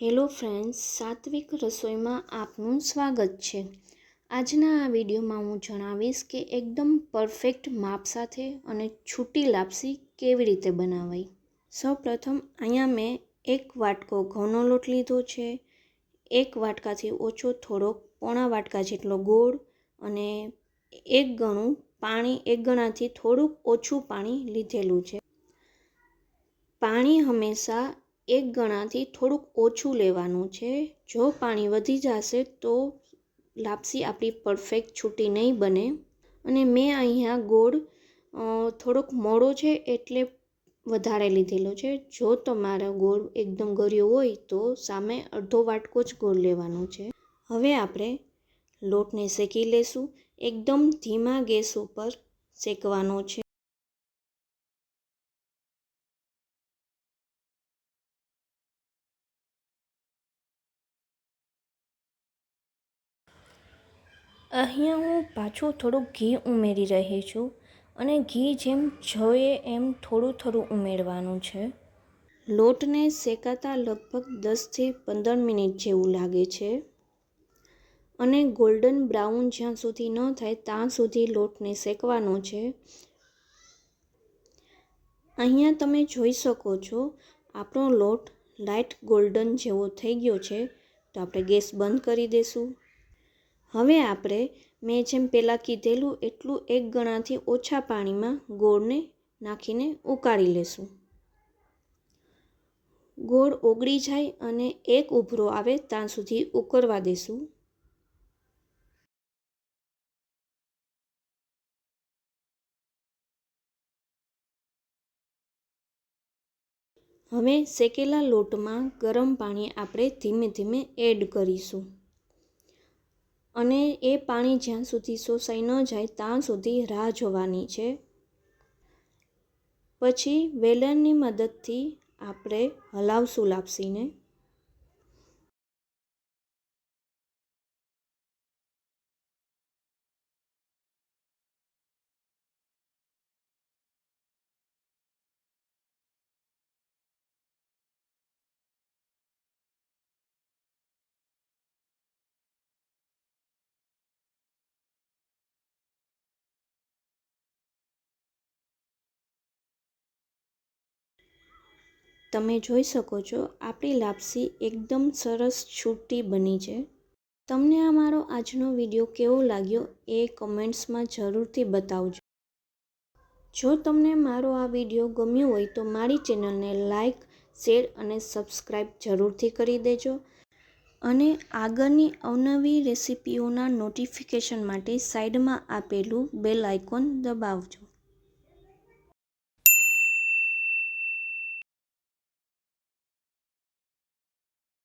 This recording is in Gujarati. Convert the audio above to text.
હેલો ફ્રેન્ડ્સ, સાત્વિક રસોઈમાં આપનું સ્વાગત છે. આજના આ વિડીયોમાં હું જણાવીશ કે એકદમ પરફેક્ટ માપ સાથે અને છૂટી લાપસી કેવી રીતે બનાવાય સૌપ્રથમ અહીંયા મેં એક વાટકો ઘઉંનો લોટ લીધો છે. એક વાટકાથી ઓછો થોડોક પોણા વાટકા જેટલો ગોળ અને એક ગણું પાણી, એક ગણાથી થોડુંક ઓછું પાણી લીધેલું છે. પાણી હંમેશા એક ગણાથી થોડુંક ઓછું લેવાનું છે. જો પાણી વધી જશે તો લાપસી આપણી પરફેક્ટ છૂટી નહીં બને. અને મેં અહીંયા ગોળ થોડોક મોડો છે એટલે વધારે લીધેલો છે. જો તમારો ગોળ એકદમ ગળ્યો હોય તો સામે અડધો વાટકો જ ગોળ લેવાનો છે. હવે આપણે લોટને શેકી લેશું. એકદમ ધીમા ગેસ ઉપર શેકવાનો છે. અહીંયા હું પાછું થોડુંક ઘી ઉમેરી રહી છું અને ઘી જેમ જોઈએ એમ થોડું થોડું ઉમેરવાનું છે. લોટને શેકાતા લગભગ દસથી પંદર મિનિટ જેવું લાગે છે. અને ગોલ્ડન બ્રાઉન જ્યાં સુધી ન થાય ત્યાં સુધી લોટને શેકવાનો છે. અહીંયા તમે જોઈ શકો છો, આપણો લોટ લાઇટ ગોલ્ડન જેવો થઈ ગયો છે. તો આપણે ગેસ બંધ કરી દઈશું હવે આપણે મેં જેમ પહેલાં કીધેલું એટલું એક ગણાથી ઓછા પાણીમાં ગોળને નાખીને ઉકાળી લેશું. ગોળ ઓગળી જાય અને એક ઉભરો આવે ત્યાં સુધી ઉકળવા દેશું. હવે શેકેલા લોટમાં ગરમ પાણી આપણે ધીમે ધીમે એડ કરીશું. અને એ પાણી જ્યાં સુધી શોષાઈ ન જાય ત્યાં સુધી રાહ જોવાની છે. પછી વેલણની મદદથી આપણે હલાવશું લાપસીને. તમે જોઈ શકો છો, આપણી લાપસી એકદમ સરસ છૂટી બની છે. તમને આ મારો આજનો વીડિયો કેવો લાગ્યો એ કમેન્ટ્સમાં જરૂરથી બતાવજો. જો તમને મારો આ વીડિયો ગમ્યો હોય તો મારી ચેનલને લાઇક શેર અને સબસ્ક્રાઈબ જરૂરથી કરી દેજો. અને આગળની અવનવી રેસિપીઓના નોટિફિકેશન માટે સાઈડમાં આપેલું બેલ આઇકોન દબાવજો.